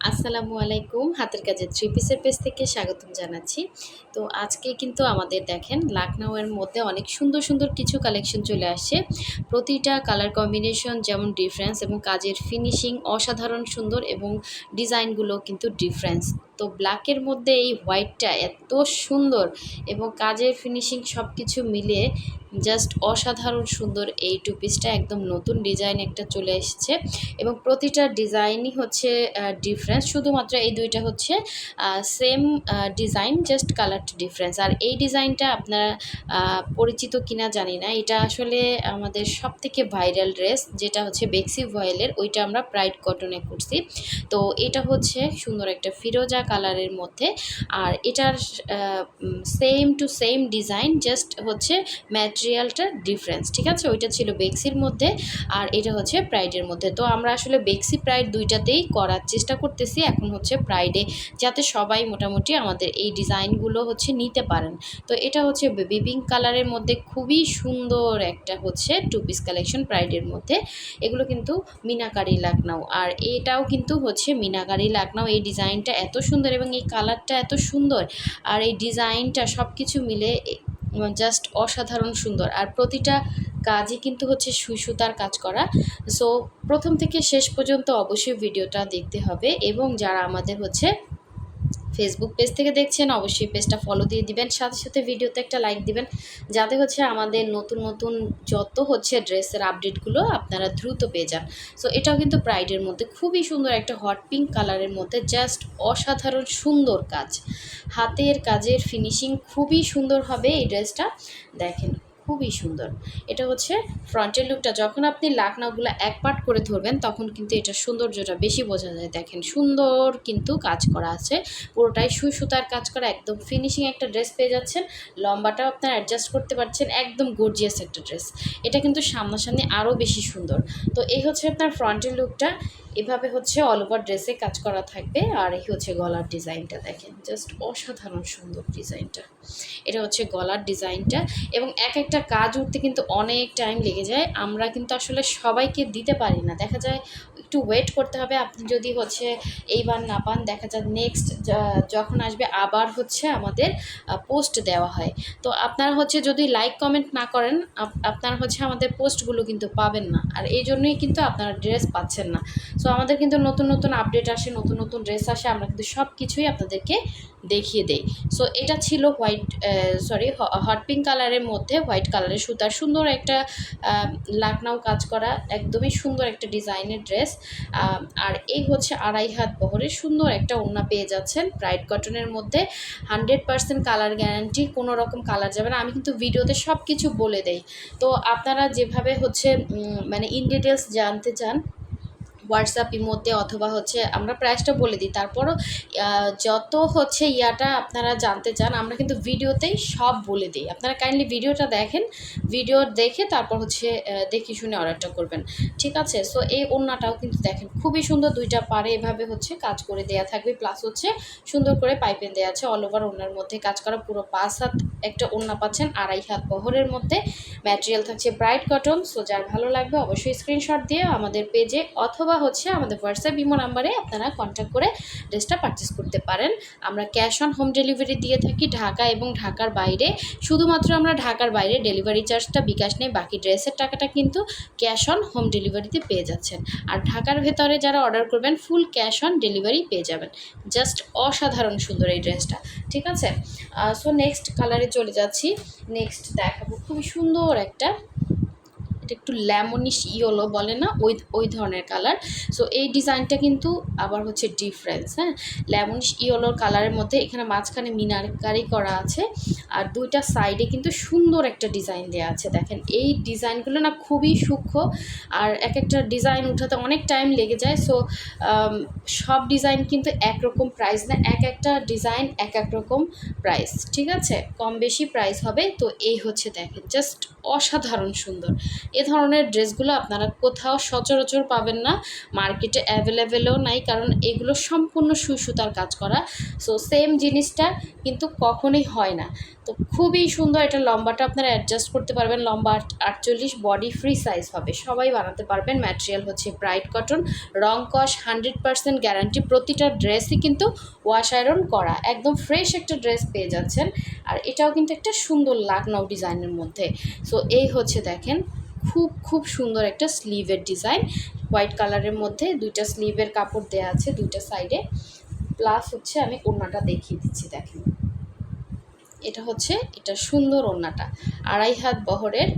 আসসালামু আলাইকুম। হাতের কাজে থ্রি পিসের পেজ থেকে স্বাগতম জানাচ্ছি। তো আজকে কিন্তু আমাদের দেখেন লাকনাউয়ের মধ্যে অনেক সুন্দর সুন্দর কিছু কালেকশন চলে আসছে। প্রতিটা কালার কম্বিনেশন যেমন ডিফারেন্স এবং কাজের ফিনিশিং অসাধারণ সুন্দর এবং ডিজাইনগুলো কিন্তু ডিফারেন্স তো ব্ল্যাকের মধ্যে এই হোয়াইটটা এত সুন্দর এবং কাজের ফিনিশিং সব কিছু মিলিয়ে জাস্ট অসাধারণ সুন্দর এই টু পিসটা একদম নতুন ডিজাইন একটা চলে এসেছে এবং প্রতিটা ডিজাইনই হচ্ছে ডিফারেন্স শুধুমাত্র এই দুইটা হচ্ছে সেম ডিজাইন জাস্ট কালারটা ডিফারেন্স আর এই ডিজাইনটা আপনারা পরিচিত কিনা জানি না। এটা আসলে আমাদের সব থেকে ভাইরাল ড্রেস যেটা হচ্ছে বেক্সি ভয়েলের ওইটা আমরা প্রাইড কটনে করছি। তো এটা হচ্ছে সুন্দর একটা ফিরোজা কালারের মধ্যে। আর এটার same to same design just হচ্ছে ম্যাটেরিয়ালটা ডিফারেন্স ঠিক আছে? ওইটা ছিল বেক্সির মধ্যে আর এটা হচ্ছে প্রাইডের মধ্যে। তো আমরা আসলে বেক্সি প্রাইড দুইটাতেই করার চেষ্টা করতেছি। এখন হচ্ছে প্রাইডে যাতে সবাই মোটামুটি আমাদের এই ডিজাইনগুলো হচ্ছে নিতে পারেন। তো এটা হচ্ছে বেবি পিঙ্ক কালারের মধ্যে খুবই সুন্দর একটা হচ্ছে টু পিস কালেকশন প্রাইডের মধ্যে। এগুলো কিন্তু মিনাকারি লাকনাও আর এটাও কিন্তু হচ্ছে মিনাকারি লাকনাও এই ডিজাইনটা এত সুন্দর এবং এই কালারটা এত সুন্দর। আর এই ডিজাইনটা সব কিছু মিলে জাস্ট অসাধারণ সুন্দর। আর প্রতিটা কাজই কিন্তু হচ্ছে সুই সুতার কাজ করা। সো প্রথম থেকে শেষ পর্যন্ত অবশ্যই ভিডিওটা দেখতে হবে এবং যারা আমাদের হচ্ছে ফেসবুক পেজ থেকে দেখছেন, অবশ্যই পেজটা ফলো দিয়ে দিবেন। সাথে সাথে ভিডিওতে একটা লাইক দিবেন। যাতে হচ্ছে আমাদের নতুন নতুন যত হচ্ছে ড্রেসের আপডেটগুলো আপনারা দ্রুত পেয়ে যান। সো এটাও কিন্তু প্রাইডের মধ্যে। খুবই সুন্দর একটা হট পিঙ্ক কালারের মধ্যে জাস্ট অসাধারণ সুন্দর কাজ। হাতের কাজের ফিনিশিং খুবই সুন্দর হবে এই ড্রেসটা দেখেন খুবই সুন্দর। এটা হচ্ছে ফ্রন্টের লুকটা যখন আপনি লাকনাগুলো এক পার্ট করে ধরবেন, তখন কিন্তু এটা সৌন্দর্যটা বেশি বোঝা যায়। দেখেন, সুন্দর কিন্তু কাজ করা আছে। পুরোটাই সুই সুতার কাজ করা, একদম ফিনিশিং একটা ড্রেস পেয়ে যাচ্ছেন। লম্বাটাও আপনার অ্যাডজাস্ট করতে পারছেন। একদম গর্জিয়াস একটা ড্রেস এটা কিন্তু সামনাসামনি আরও বেশি সুন্দর। তো এই হচ্ছে আপনার ফ্রন্টের লুকটা এভাবে হচ্ছে অল ওভার ড্রেসে কাজ করা থাকবে আর এই হচ্ছে গলার ডিজাইনটা দেখেন জাস্ট অসাধারণ সুন্দর ডিজাইনটা। এটা হচ্ছে গলার ডিজাইনটা এবং এক একটা কাজ উঠতে কিন্তু অনেক টাইম লেগে যায়। আমরা কিন্তু আসলে সবাইকে দিতে পারি না। দেখা যায় একটু ওয়েট করতে হবে। আপনি যদি হচ্ছে এইবার না পান, দেখা যায় নেক্সট যখন আসবে আবার হচ্ছে আমাদের পোস্ট দেওয়া হয়। তো আপনারা হচ্ছে যদি লাইক কমেন্ট না করেন, আপ- আপনারা হচ্ছে আমাদের পোস্টগুলো কিন্তু পাবেন না। আর এই জন্যই কিন্তু আপনারা ড্রেস পাচ্ছেন না। সো আমাদের কিন্তু নতুন নতুন আপডেট আসে, নতুন নতুন ড্রেস আসে, আমরা কিন্তু সব কিছুই আপনাদেরকে দেখিয়ে দেই। সো এটা ছিল হোয়াইট সরি হট পিঙ্ক কালারের মধ্যে হোয়াইট কালারের সুতার সুন্দর একটা লাকনাও কাজ করা, একদমই সুন্দর একটা ডিজাইনের ড্রেস আর এই হচ্ছে আড়াই হাত বহরে সুন্দর একটা ওড়না পেয়ে যাচ্ছেন ব্রাইট কটনের মধ্যে। হান্ড্রেড পার্সেন্ট কালার গ্যারান্টি, কোনো রকম কালার যাবে না। আমি কিন্তু ভিডিওতে সব কিছু বলে দেই। তো আপনারা যেভাবে হচ্ছে মানে ইন ডিটেলস জানতে চান হোয়াটসঅ্যাপ ইমোতে অথবা হচ্ছে আমরা প্রাইসটা বলে দিই। তারপরও যত হচ্ছে ইয়াটা আপনারা জানতে চান, আমরা কিন্তু ভিডিওতেই সব বলে দিই। আপনারা কাইন্ডলি ভিডিওটা দেখেন, ভিডিও দেখে তারপর হচ্ছে দেখে শুনে অর্ডারটা করবেন। ঠিক আছে? সো, এই ওড়নাটাও কিন্তু দেখেন, খুবই সুন্দর দুইটা পারে এভাবে হচ্ছে কাজ করে দেয়া থাকবে। প্লাস হচ্ছে সুন্দর করে পাইপেন দেওয়া আছে, অল ওভার ওনার মধ্যে কাজ করা পুরো পাঁচ হাত একটা ওড়না পাচ্ছেন, আড়াই হাত বহরের মধ্যে। ম্যাটেরিয়াল থাকছে ব্রাইট কটন, সো যার ভালো লাগবে অবশ্যই স্ক্রিনশট দিয়ে আমাদের পেজে অথবা হচ্ছে আমাদের হোয়াটসঅ্যাপ ইমো নাম্বারে আপনারা কন্ট্যাক্ট করে ড্রেসটা পারচেস করতে পারেন। আমরা ক্যাশ অন হোম ডেলিভারি দিয়ে থাকি ঢাকা এবং ঢাকার বাইরে। শুধুমাত্র আমরা ঢাকার বাইরে ডেলিভারি চার্জটা বিকাশ নেই, বাকি ড্রেসের টাকাটা কিন্তু ক্যাশ অন হোম ডেলিভারিতে পেয়ে যাচ্ছেন। আর ঢাকার ভেতরে যারা অর্ডার করবেন ফুল ক্যাশ অন ডেলিভারি পেয়ে যাবেন। জাস্ট অসাধারণ সুন্দর এই ড্রেসটা ঠিক আছে? সো নেক্সট কালারে চলে যাচ্ছি। নেক্সট দেখাবো। খুবই সুন্দর একটা এটা একটু ল্যামনিশ ইয়েলো বলে না? ওই ওই ধরনের কালার। সো এই ডিজাইনটা কিন্তু আবার হচ্ছে ডিফারেন্স হ্যাঁ? ল্যামনিশ ইয়েলোর কালারের মধ্যে এখানে মাঝখানে মিনারকারি করা আছে আর দুইটা সাইডে কিন্তু সুন্দর একটা ডিজাইন দেওয়া আছে। দেখেন, এই ডিজাইনগুলো না খুবই সূক্ষ্ম আর এক একটা ডিজাইন উঠাতে অনেক টাইম লেগে যায়। সো সব ডিজাইন কিন্তু একরকম প্রাইস না এক একটা ডিজাইন এক এক রকম প্রাইস ঠিক আছে? কম বেশি প্রাইস হবে। তো এই হচ্ছে দেখেন জাস্ট অসাধারণ সুন্দর। এ ধরনের ড্রেসগুলো আপনারা কোথাও সচরাচর পাবেন না। মার্কেটে অ্যাভেলেবেলও নাই, কারণ এগুলো সম্পূর্ণ সুই সুতার কাজ করা। সো, সেম জিনিসটা কিন্তু কখনোই হয় না। তো খুবই সুন্দর এটা লম্বাটা আপনারা অ্যাডজাস্ট করতে পারবেন। লম্বা আটচল্লিশ বডি ফ্রি সাইজ হবে। সবাই বানাতে পারবেন। ম্যাটেরিয়াল হচ্ছে ব্রাইট কটন রং কস হান্ড্রেড পার্সেন্ট গ্যারান্টি প্রতিটা ড্রেসই কিন্তু ওয়াশ আয়রন করা। একদম ফ্রেশ একটা ড্রেস পেয়ে যাচ্ছেন। আর এটাও কিন্তু একটা সুন্দর লাকনাও ডিজাইনের মধ্যে। সো, এই হচ্ছে দেখেন। খুব খুব সুন্দর একটা স্লিভের ডিজাইন হোয়াইট কালারের মধ্যে দুইটা স্লিভের কাপড় দেওয়া আছে দুইটা সাইডে প্লাস হচ্ছে আমি ওড়নাটা দেখিয়ে দিচ্ছি, দেখেন। এটা হচ্ছে, এটা সুন্দর ওড়নাটা। আড়াই হাত বহরের,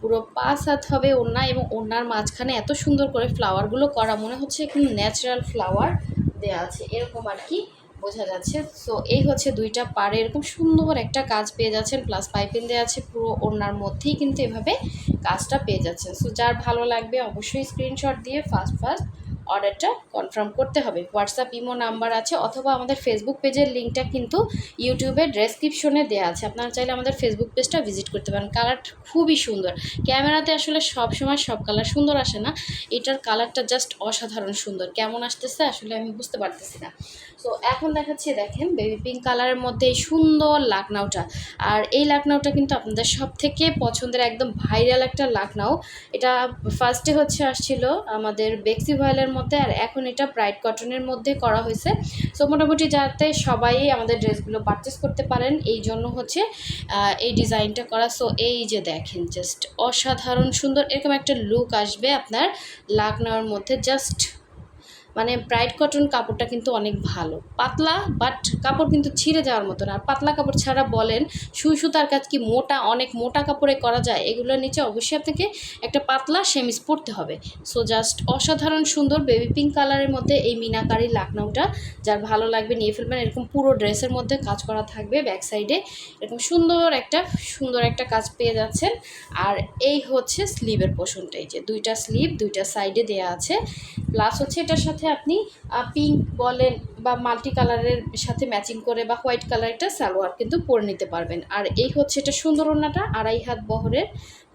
পুরো পাঁচ হাত হবে ওড়না এবং ওড়নার মাঝখানে এত সুন্দর করে ফ্লাওয়ারগুলো করা, মনে হচ্ছে একদম ন্যাচারাল ফ্লাওয়ার দেওয়া আছে। এরকম আর কি বোঝা যাচ্ছে। তো এই হচ্ছে দুইটা পাড়ে এরকম সুন্দর একটা কাজ পেয়ে যাচ্ছেন। প্লাস পাইপিং দেওয়া আছে পুরো ওনার মধ্যেই কিন্তু এভাবে কাজটা পেয়ে যাচ্ছেন। সো যার ভালো লাগবে অবশ্যই স্ক্রিনশট দিয়ে ফার্স্ট ফার্স্ট অর্ডারটা কনফার্ম করতে হবে। হোয়াটসঅ্যাপ, ইমো নাম্বার আছে অথবা আমাদের ফেসবুক পেজের লিঙ্কটা কিন্তু ইউটিউবের ডেসক্রিপশনে দেওয়া আছে। আপনারা চাইলে আমাদের ফেসবুক পেজটা ভিজিট করতে পারেন। কালার খুবই সুন্দর। ক্যামেরাতে আসলে সব সময় সব কালার সুন্দর আসে না। এটার কালারটা জাস্ট অসাধারণ সুন্দর। কেমন আসতেছে আসলে আমি বুঝতে পারতেছি না। সো এখন দেখাচ্ছি, দেখেন বেবি পিঙ্ক কালারের মধ্যে এই সুন্দর লাকনাউটা আর এই লাকনাউটা কিন্তু আপনাদের সব থেকে পছন্দের একদম ভাইরাল একটা লাকনাউ এটা ফার্স্টে হচ্ছে আসছিল আমাদের বেক্সি ভয়েলের মধ্যে আর এখন এটা ব্রাইট কটনের মধ্যে করা হয়েছে। সো মোটামুটি যাতে সবাই আমাদের ড্রেসগুলো পারচেস করতে পারেন, এই জন্য হচ্ছে এই ডিজাইনটা করা। সো এই যে দেখেন জাস্ট অসাধারণ সুন্দর এরকম একটা লুক আসবে আপনার লাগনার মধ্যে জাস্ট মানে ব্রাইট কটন কাপড়টা কিন্তু অনেক ভালো। পাতলা বাট কাপড় কিন্তু ছিঁড়ে যাওয়ার মতো না। আর পাতলা কাপড় ছাড়া বলেন, সুই সুতার কাজ কি মোটা, অনেক মোটা কাপড়ে করা যায়? এগুলোর নিচে অবশ্যই আপনাকে একটা পাতলা সেমিস পরতে হবে। সো জাস্ট অসাধারণ সুন্দর বেবি পিঙ্ক কালারের মধ্যে এই মিনাকারি লাকনাউটা, যার ভালো লাগবে নিয়ে ফেলবেন। এরকম পুরো ড্রেসের মধ্যে কাজ করা থাকবে ব্যাক সাইডে এরকম সুন্দর একটা সুন্দর একটা কাজ পেয়ে যাচ্ছেন। আর এই হচ্ছে স্লিভের পোষণটা, এই যে দুইটা স্লিভ দুইটা সাইডে দেয়া আছে। প্লাস হচ্ছে এটার সাথে আপনি পিঙ্ক বলেন বা মাল্টি কালারের সাথে ম্যাচিং করে বা হোয়াইট কালারটা সালোয়ার কিন্তু পরে নিতে পারবেন। আর এই হচ্ছে এটা সুন্দর ওড়নাটা আড়াই হাত বহরের।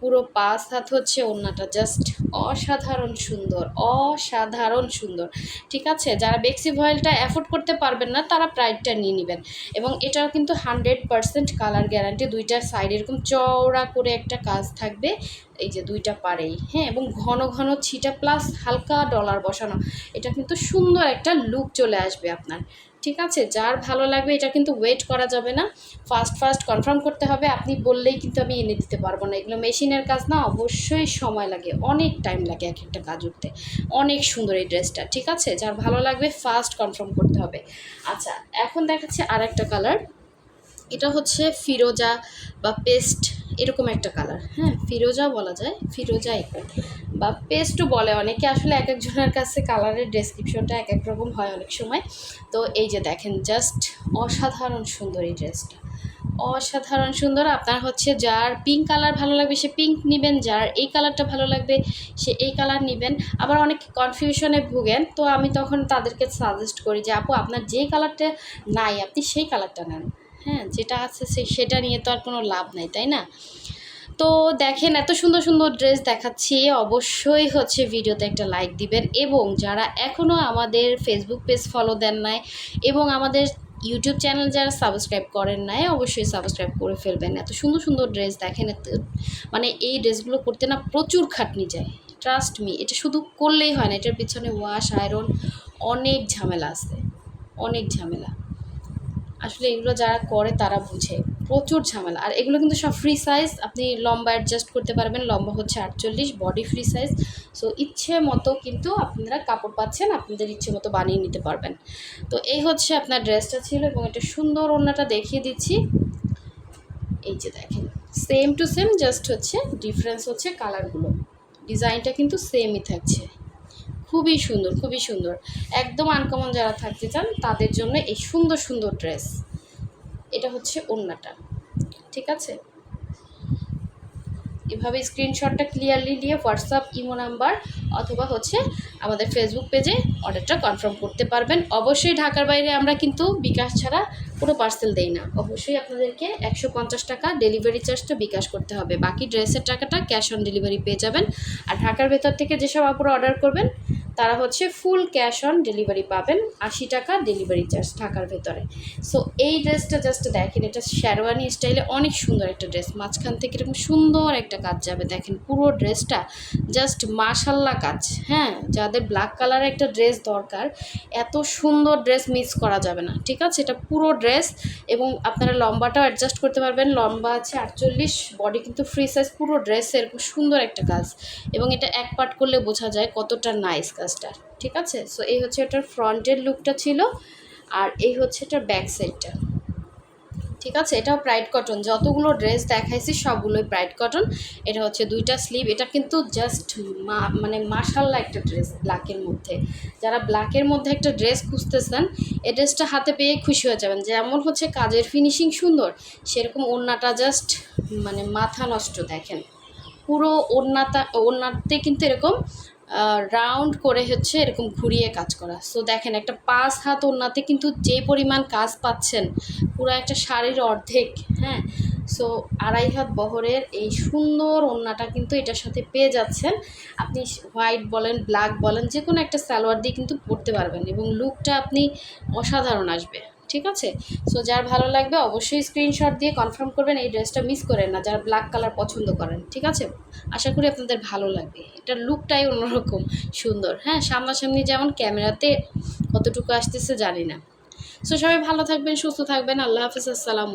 পুরো পাঁচ হাত হচ্ছে ওড়নাটা জাস্ট অসাধারণ সুন্দর অসাধারণ সুন্দর। ঠিক আছে? যারা বেক্সি ভয়েলটা অ্যাফোর্ড করতে পারবেন না, তারা প্রাইডটা নিয়ে নেবেন। এবং এটাও কিন্তু হান্ড্রেড পারসেন্ট কালার গ্যারান্টি। দুইটা সাইড এরকম চওড়া করে একটা কাজ থাকবে, এই যে দুইটা পারেই হ্যাঁ? এবং ঘন ঘন ছিটা প্লাস হালকা ডলার বসানো। এটা কিন্তু সুন্দর একটা লুক চলে আসবে আপনার। ঠিক আছে? যার ভালো লাগবে এটা কিন্তু ওয়েট করা যাবে না। ফার্স্ট ফার্স্ট কনফার্ম করতে হবে। আপনি বললেই কিন্তু আমি এনে দিতে পারব না। এগুলো মেশিনের কাজ না, অবশ্যই সময় লাগে। অনেক টাইম লাগে এক একটা কাজ উঠতে অনেক সুন্দর এই ড্রেসটা ঠিক আছে? যার ভালো লাগবে ফার্স্ট কনফার্ম করতে হবে। আচ্ছা এখন দেখাচ্ছে আর একটা কালার এটা হচ্ছে ফিরোজা বা পেস্ট এরকম একটা কালার হ্যাঁ? ফিরোজা বলা যায়, ফিরোজা এরকম বা পেস্টও বলে অনেকে, আসলে এক একজনের কাছে কালারের ডেসক্রিপশনটা এক এক রকম হয় অনেক সময়। তো এই যে দেখেন জাস্ট অসাধারণ সুন্দর এই ড্রেসটা অসাধারণ সুন্দর, আপনার হচ্ছে যার পিঙ্ক কালার ভালো লাগবে, সে পিঙ্ক নেবেন, যার এই কালারটা ভালো লাগবে, সে এই কালার নেবেন। আবার অনেক কনফিউশনে ভুগেন, তো আমি তখন তাদেরকে সাজেস্ট করি যে, আপু, আপনার যে কালারটা নাই, আপনি সেই কালারটা নেন। হ্যাঁ যেটা আছে সে, সেটা নিয়ে তো আর কোনো লাভ নাই, তাই না? তো দেখেন, এত সুন্দর সুন্দর ড্রেস দেখাচ্ছি। অবশ্যই হচ্ছে ভিডিওতে একটা লাইক দিবেন এবং যারা এখনও আমাদের ফেসবুক পেজ ফলো দেন নাই এবং আমাদের ইউটিউব চ্যানেল যারা সাবস্ক্রাইব করেন নাই, অবশ্যই সাবস্ক্রাইব করে ফেলবেন। এত সুন্দর সুন্দর ড্রেস দেখেন মানে এই ড্রেসগুলো করতে না প্রচুর খাটনি যায়। ট্রাস্ট মি এটা শুধু করলেই হয় না, এটার পিছনে ওয়াশ আয়রন অনেক ঝামেলা আছে। অনেক ঝামেলা। আসলে এগুলো যারা করে তারা বুঝে। প্রচুর ঝামেলা। আর এগুলো কিন্তু সব ফ্রি সাইজ আপনি লম্বা অ্যাডজাস্ট করতে পারবেন। লম্বা হচ্ছে আটচল্লিশ বডি ফ্রি সাইজ সো ইচ্ছে মতো কিন্তু আপনারা কাপড় পাচ্ছেন, আপনাদের ইচ্ছে মতো বানিয়ে নিতে পারবেন। তো, এই হচ্ছে আপনার ড্রেসটা ছিল এবং এটা সুন্দর ওড়নাটা দেখিয়ে দিচ্ছি। এই যে দেখেন সেম টু সেম জাস্ট হচ্ছে ডিফারেন্স হচ্ছে কালারগুলো ডিজাইনটা কিন্তু সেমই থাকছে। খুবই সুন্দর খুবই সুন্দর। একদম আনকমন যারা থাকতে চান, তাদের জন্য এই সুন্দর সুন্দর ড্রেস এটা হচ্ছে ওড়নাটা। ঠিক আছে? এভাবে স্ক্রিনশটটা ক্লিয়ারলি নিয়ে হোয়াটসঅ্যাপ ইমো নাম্বার অথবা হচ্ছে আমাদের ফেসবুক পেজে অর্ডারটা কনফার্ম করতে পারবেন। অবশ্যই ঢাকার বাইরে আমরা কিন্তু বিকাশ ছাড়া কোনো পার্সেল দেই না। অবশ্যই আপনাদেরকে একশো পঞ্চাশ টাকা ডেলিভারি চার্জটা বিকাশ করতে হবে। বাকি ড্রেসের টাকাটা ক্যাশ অন ডেলিভারি পেয়ে যাবেন। আর ঢাকার ভেতর থেকে যেসব আপুরা অর্ডার করবেন তারা হচ্ছে ফুল ক্যাশ অন ডেলিভারি পাবেন আশি টাকা ডেলিভারি চার্জ ঢাকার ভেতরে। সো এই ড্রেসটা জাস্ট দেখেন, এটা শেরওয়ানি স্টাইলে অনেক সুন্দর একটা ড্রেস মাঝখান থেকে এরকম সুন্দর একটা কাজ যাবে। দেখেন, পুরো ড্রেসটা জাস্ট মাশাল্লা কাজ। হ্যাঁ যাদের ব্ল্যাক কালারের একটা ড্রেস দরকার, এত সুন্দর ড্রেস মিস করা যাবে না। ঠিক আছে? এটা পুরো ড্রেস এবং আপনারা লম্বাটাও অ্যাডজাস্ট করতে পারবেন। লম্বা আছে আটচল্লিশ বডি কিন্তু ফ্রি সাইজ পুরো ড্রেস এরকম সুন্দর একটা কাজ। এবং এটা এক পার্ট করলে বোঝা যায় কতটা নাইস কাজটা ঠিক আছে? সো এই হচ্ছে এটার ফ্রন্টের লুকটা ছিল আর এই হচ্ছে এটার ব্যাক সাইডটা ঠিক আছে? এটাও প্রাইড কটন যতগুলো ড্রেস দেখাইছি, সবগুলোই প্রাইড কটন এটা হচ্ছে দুইটা স্লিভ এটা কিন্তু জাস্ট মানে মাশাল্লা একটা ড্রেস ব্ল্যাকের মধ্যে। যারা ব্ল্যাকের মধ্যে একটা ড্রেস খুঁজতেছেন এই ড্রেসটা হাতে পেয়ে খুশি হয়ে যাবেন। যেমন হচ্ছে কাজের ফিনিশিং সুন্দর, সেরকম ওড়নাটা জাস্ট মানে মাথা নষ্ট দেখেন। পুরো ওড়নাটা, ওড়নাতে কিন্তু এরকম রাউন্ড করে হচ্ছে এরকম ঘুরিয়ে কাজ করা। সো দেখেন, একটা পাঁচ হাত ওড়নাতে কিন্তু যে পরিমাণ কাজ পাচ্ছেন, পুরো একটা শাড়ির অর্ধেক হ্যাঁ? সো আড়াই হাত বহরের এই সুন্দর ওড়নাটা কিন্তু এটার সাথে পেয়ে যাচ্ছেন। আপনি হোয়াইট বলেন ব্ল্যাক বলেন যে কোনো একটা সালোয়ার দিয়ে কিন্তু পরতে পারবেন এবং লুকটা আপনি অসাধারণ আসবে। ঠিক আছে? সো যার ভালো লাগবে অবশ্যই স্ক্রিনশট দিয়ে কনফার্ম করবেন এই ড্রেসটা মিস করেন না, যারা ব্ল্যাক কালার পছন্দ করেন, ঠিক আছে? আশা করি আপনাদের ভালো লাগবে। এটার লুকটাই অন্যরকম, সুন্দর হ্যাঁ? সামনাসামনি যেমন ক্যামেরাতে কতটুকু আসতেছে জানি না। সো সবাই ভালো থাকবেন, সুস্থ থাকবেন, আল্লাহ হাফিজ, আসসালামু